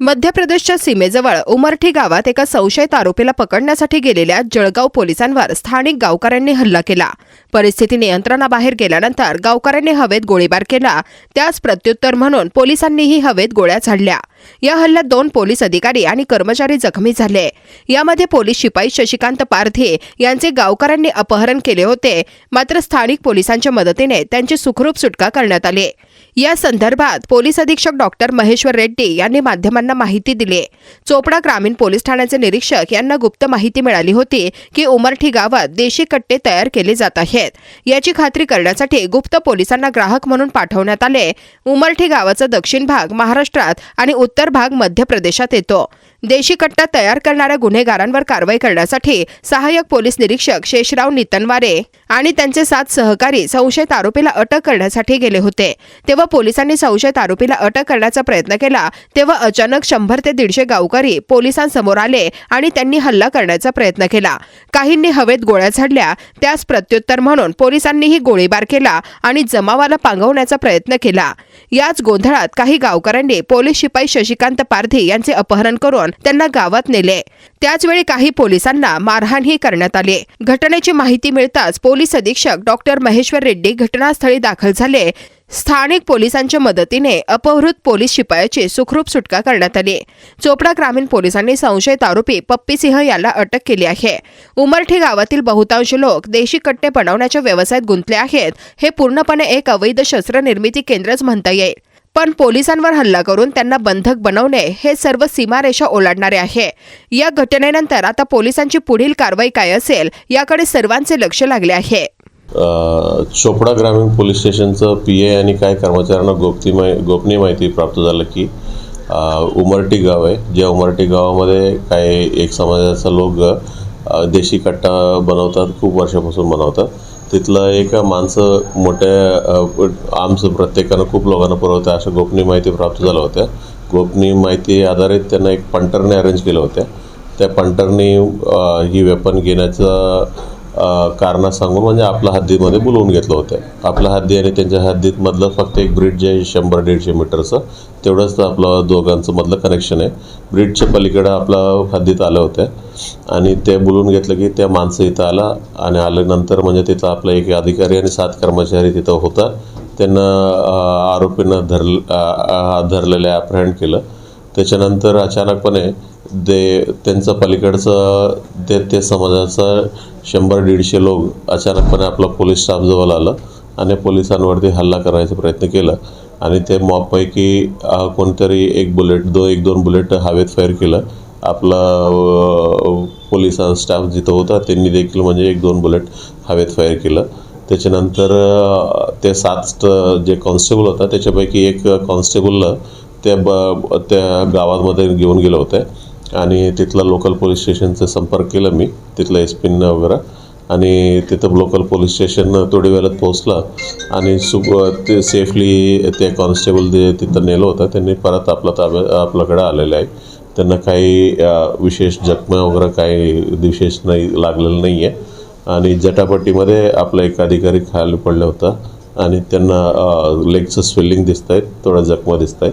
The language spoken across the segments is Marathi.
मध्य प्रदेशच्या सीमेजवळ उमरठी गावात एका संशयित आरोपीला पकडण्यासाठी गेलेल्या जळगाव पोलिसांवर स्थानिक गावकऱ्यांनी हल्ला केला. परिस्थिती नियंत्रणाबाहेर गेल्यानंतर गावकऱ्यांनी हवेत गोळीबार केला. त्यास प्रत्युत्तर म्हणून पोलिसांनीही हवेत गोळ्या झाडल्या. या हल्ल्यात दोन पोलीस अधिकारी आणि कर्मचारी जखमी झाले. यामध्ये पोलीस शिपाई शशिकांत पारधी यांचे गावकऱ्यांनी अपहरण केले होते. मात्र स्थानिक पोलिसांच्या मदतीने त्यांची सुखरूप सुटका करण्यात आली. या संदर्भात पोलीस अधीक्षक डॉक्टर महेश्वर रेड्डी यांनी माध्यमांना माहिती दिली. चोपडा ग्रामीण पोलीस ठाण्याचे निरीक्षक यांना गुप्त माहिती मिळाली होती की उमरठी गावात देशी कट्टे तयार केले जात आहेत. याची खात्री करण्यासाठी गुप्त पोलिसांना ग्राहक म्हणून पाठवण्यात आले. उमरठी गावाचा दक्षिण भाग महाराष्ट्रात आणि उत्तर भाग मध्य प्रदेशात येतो. देशी कट्टा तयार करणाऱ्या गुन्हेगारांवर कारवाई करण्यासाठी सहाय्यक पोलीस निरीक्षक शेषराव नितनवारे आणि त्यांचे सात सहकारी संशयित आरोपीला अटक करण्यासाठी गेले होते. तेव्हा जेव्हा पोलिसांनी संशयित आरोपीला अटक करण्याचा प्रयत्न केला तेव्हा अचानक शंभर ते दीडशे गावकरी पोलिसांसमोर आले आणि त्यांनी हल्ला करण्याचा प्रयत्न केला. काहींनी हवेत गोळ्या झाडल्या त्यास प्रत्युत्तर म्हणून पोलिसांनीही गोळीबार केला आणि जमावाला पांगवण्याचा प्रयत्न केला. याच गोंधळात काही गावकऱ्यांनी पोलीस शिपाई शशिकांत पारधी यांचे अपहरण करून त्यांना गावात नेले. त्याचवेळी काही पोलिसांना मारहाणही करण्यात आली. घटनेची माहिती मिळताच पोलीस अधीक्षक डॉक्टर महेश्वर रेड्डी घटनास्थळी दाखल झाले. स्थानिक पोलिसांच्या मदतीने अपहृत पोलीस शिपायाची सुखरूप सुटका करण्यात आली. चोपडा ग्रामीण पोलिसांनी संशयित आरोपी पप्पी सिंह याला अटक केली आहे. उमरठी गावातील बहुतांश लोक देशी कट्टे बनवण्याच्या व्यवसायात गुंतले आहेत. हे पूर्णपणे एक अवैध शस्त्र निर्मिती केंद्रच म्हणता येईल. पण पोलिसांवर हल्ला करून त्यांना बंधक बनवणे हे सर्व सीमारेषा ओलांडणारे आहे. या घटनेनंतर आता पोलिसांची पुढील कारवाई काय असेल याकडे सर्वांचे लक्ष लागले आहे. चोपडा ग्रामीण पोलीस स्टेशनचं पी ए आणि काही कर्मचाऱ्यांना गोपती माहि गोपनीय माहिती प्राप्त झालं की उमरटी गाव आहे. ज्या उमरटी गावामध्ये काही एक समाजाचा लोक देशी कट्टा बनवतात खूप वर्षापासून बनवतात. तिथलं एक माणसं मोठ्या आमचं प्रत्येकानं खूप लोकांना पुरवतं. अशा गोपनीय माहिती प्राप्त झाल्या होत्या. गोपनीय माहिती आधारित त्यांना एक पंटरने अरेंज केलं होत्या. त्या पंटरने ही वेपन घेण्याचं कारणं सांगून म्हणजे आपल्या हद्दीमध्ये बोलवून घेतलं होतं. आपल्या हद्दी आणि त्यांच्या हद्दीत मधलं फक्त एक ब्रिज आहे शंभर दीडशे मीटरचं तेवढंच आपलं दोघांचं मधलं कनेक्शन आहे. ब्रिजच्या पलीकडं आपलं हद्दीत आलं होतं. आणि ते बोलून घेतलं की त्या माणसं इथं आला आणि आल्यानंतर म्हणजे तिथं आपला एक अधिकारी आणि सात कर्मचारी तिथं होता. त्यांना आरोपींना आरोपीनं धर धरलेलं ॲप्रहेंड केलं. त्याच्यानंतर अचानकपणे दे त्यांचं पलीकडचं ते ते समाजाचं शंभर दीडशे लोक अचानकपणे आपला पोलीस स्टाफ जवळ आलं आणि पोलिसांवरती हल्ला करायचा प्रयत्न केला. आणि ते मॉपपैकी कोणतरी एक बुलेट दो एक दोन बुलेट हवेत फायर केलं. आपला पोलीस स्टाफ जिथं होता त्यांनी देखील म्हणजे एक दोन बुलेट हवेत फायर केलं. त्याच्यानंतर ते सात जे कॉन्स्टेबल होता त्याच्यापैकी एक कॉन्स्टेबलला त्या ब त्या गावामध्ये घेऊन गेलं होतं. आणि तिथला लोकल पोलीस स्टेशनचा संपर्क केला मी तिथलं एस पीनं वगैरे. आणि तिथं लोकल पोलीस स्टेशन थोडी वेळात पोहोचला आणि सु ते सेफली ते कॉन्स्टेबल जे तिथं नेलं होतं त्यांनी परत आपला ताब्या आपल्याकडे आलेलं आहे. त्यांना काही विशेष जखमा वगैरे काही विशेष नाही लागलेलं नाही आहे आणि जटापट्टीमध्ये आपला एक अधिकारी खाली पडला होता आणि त्यांना लेगचं स्वेलिंग दिसत आहेत थोड्या जखमा दिसत आहेत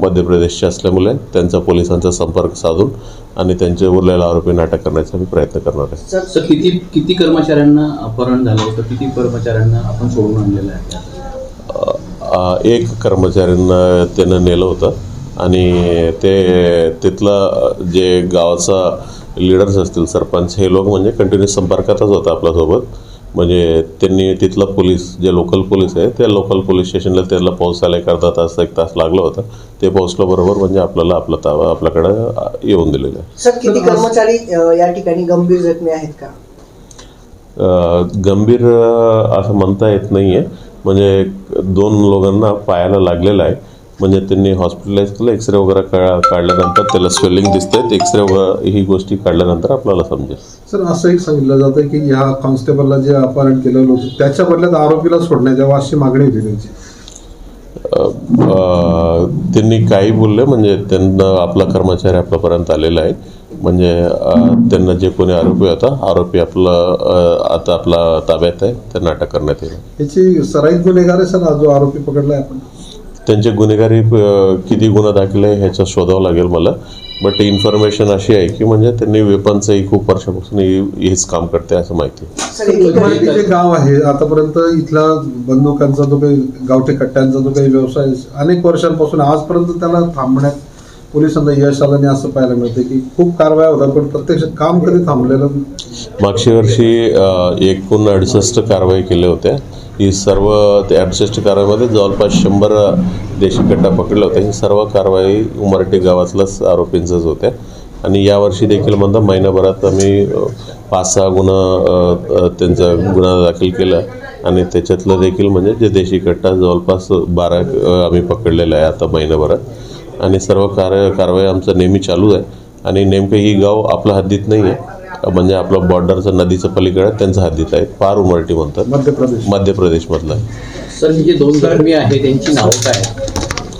मध्य प्रदेशची असल्यामुळे त्यांचा पोलिसांचा संपर्क साधून आणि त्यांचे उरलेल्या आरोपींना अटक करण्याचा आम्ही प्रयत्न करणार आहे. सर सर किती किती कर्मचाऱ्यांना अपहरण झालं होतं? किती कर्मचाऱ्यांना आपण सोडून आणलेलं आहे? एक कर्मचाऱ्यांना त्यानं नेलं होतं आणि ते तिथलं जे गावाचा लिडर्स असतील सरपंच हे लोक म्हणजे कंटिन्यू संपर्कातच होतं आपल्यासोबत. म्हणजे त्यांनी तिथलं पोलीस जे लोकल पोलीस आहे त्या लोकल पोलीस स्टेशनला त्याला पोहोचायला एक अर्धा तास एक तास लागलं होतं. ते पोहोचल्याबरोबर म्हणजे आपल्याला आपलं ताबा आपल्याकडं येऊन दिलेलं आहे. सर किती कर्मचारी या ठिकाणी गंभीर जखमी आहेत का? गंभीर असं म्हणता येत नाही आहे म्हणजे दोन लोकांना पायाला लागलेलं आहे. म्हणजे त्यांनी हॉस्पिटलाइज केलं एक्सरे वगैरे का काढल्यानंतर त्याला स्वेलिंग दिसतंय. एक्सरे वगैरे ही गोष्टी काढल्यानंतर आपल्याला समजेल. सर असं एक सांगितलं जातं की ह्या कॉन्स्टेबलला जे अपहरण केलेलं होतं त्याच्या बदल्यात आरोपीला सोडण्यात यावं अशी मागणी होती त्यांची. त्यांनी काही बोलले म्हणजे त्यांना आपला कर्मचारी आपल्यापर्यंत आलेला आहे. म्हणजे त्यांना जे कोणी आरोपी होता आरोपी आपलं आता आपला ताब्यात आहे त्यांना अटक करण्यात येईल. याची सराईत गुन्हेगार आहे सर जो आरोपी पकडलाय आपण. त्यांचे गुन्हेगारी किती गुन्हा दाखल आहे ह्याचं शोधावं लागेल मला. बट इन्फॉर्मेशन अशी आहे की म्हणजे त्यांनी वेपनचंही खूप वर्षापासून हे- हेच काम करते असं माहिती आहे. जे गाव आहे आतापर्यंत इथला बंदुकांचा जो काही गावठी कट्ट्यांचा जो काही व्यवसाय अनेक वर्षांपासून आजपर्यंत त्याला थांबण्यात पोलिसांना यश आलं नाही असं पाहायला मिळतं की खूप कारवाया होतात पण प्रत्यक्ष काम कधी थांबलेलं मागच्या वर्षी एकूण अडुसष्ट कारवाई केल्या होत्या. ही सर्व ते अडुसष्ट कारवाईमध्ये जवळपास शंभर देशी कट्टा पकडला होता. ही सर्व कारवाई उमरटे गावातल्याच आरोपींचंच होत्या आणि यावर्षी देखील म्हणता महिनाभरात आम्ही पाच सहा गुन्हा त्यांचा गुन्हा दाखल केला. आणि त्याच्यातलं देखील म्हणजे जे देशी कट्टा जवळपास बारा आम्ही पकडलेला आहे आता महिनाभरात. आणि सर्व कार्य कारवाई आमचं नेहमी चालू आहे. आणि नेमकं ही गाव आपल्या हद्दीत नाही आहे. म्हणजे आपलं बॉर्डरचं नदीचं पलीकडे त्यांच्या हद्दीत आहे पार उमरटी म्हणतात. मध्य प्रदेश मध्य प्रदेशमधलं आहे. सर ही जे दोन जखमी आहेत त्यांची नावं काय आहेत?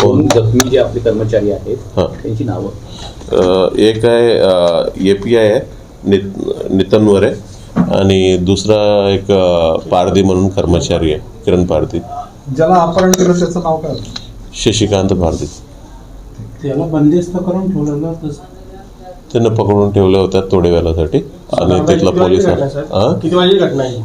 दोन जखमी जे आपले कर्मचारी आहेत हां. त्यांची नावं? एक आहे ए पी आय आहे नित नितनवर आहे आणि दुसरा एक पारधी म्हणून कर्मचारी आहे किरण पारधी. ज्याला अपहरण केलं त्याचं नाव काय? होतं? शशिकांत पारधी. त्याला बंदिस्त करून ठेवलेलं होतं त्यांना पकडून ठेवल्या होत्या थोड्या वेळासाठी आणि तिथला पोलीस हां? किती वाजली घटना आहे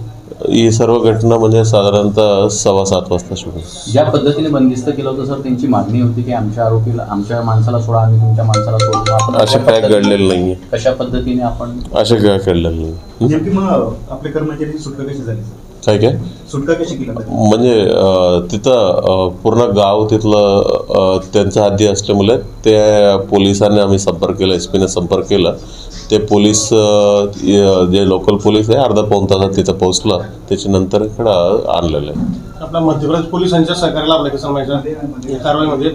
ही सर्व घटना म्हणजे साधारणतः सव्वा सात वाजता सुरू ज्या पद्धतीने बंदिस्त केलं होतं सर त्यांची मागणी होती की आमच्या आरोपीला आमच्या माणसाला सोडा आम्ही तुमच्या माणसाला सोडू. आपण असं काय घडलेलं नाहीये. कशा पद्धतीने आपण असं काय घडलेलं नाही नेमकी मग आपले कर्मचारी सुटका कशी झाली सर? काय काय? सुटका कशी केला त्यांनी? म्हणजे अ, तिथं पूर्ण गाव तिथलं त्यांच्या हद्दी असल्यामुळे ते पोलिसांनी आम्ही संपर्क केला एस पीने संपर्क केला. ते पोलीस जे लोकल पोलीस आहे अर्धा पाऊन तासात तिथं पोहोचला. त्याच्यानंतर इकडं आणलेलं आहे. आपल्या मध्य प्रदेश पोलिसांच्या सहकार्याला आपल्या कसं माहिती कारवाईमध्ये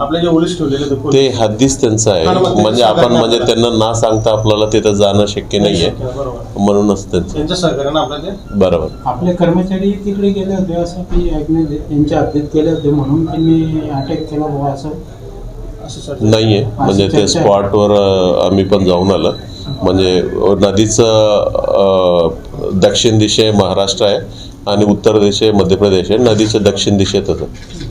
आपले जे पोलीस ठेवलेले होते ते हद्दीच त्यांचं आहे. म्हणजे आपण म्हणजे त्यांना ना सांगता आपल्याला तिथं जाणं शक्य नाही आहे बरोबर. म्हणूनच त्यांचं त्यांच्या सहकार्यानं आपल्या बरोबर. आपले कर्मचारी तिकडे गेले होते असं की ऐकण्यात येत- त्यांच्या हद्दीत गेले होते म्हणून त्यांनी अटॅक केला बुवा असं? असं सर. नाही आहे म्हणजे ते. स्पॉटवर आम्ही पण जाऊन आलं. म्हणजे नदीचं दक्षिण दिशे महाराष्ट्र आहे आणि उत्तर दिशे मध्य प्रदेश आहे. नदीच्या दक्षिण दिशेतच आहे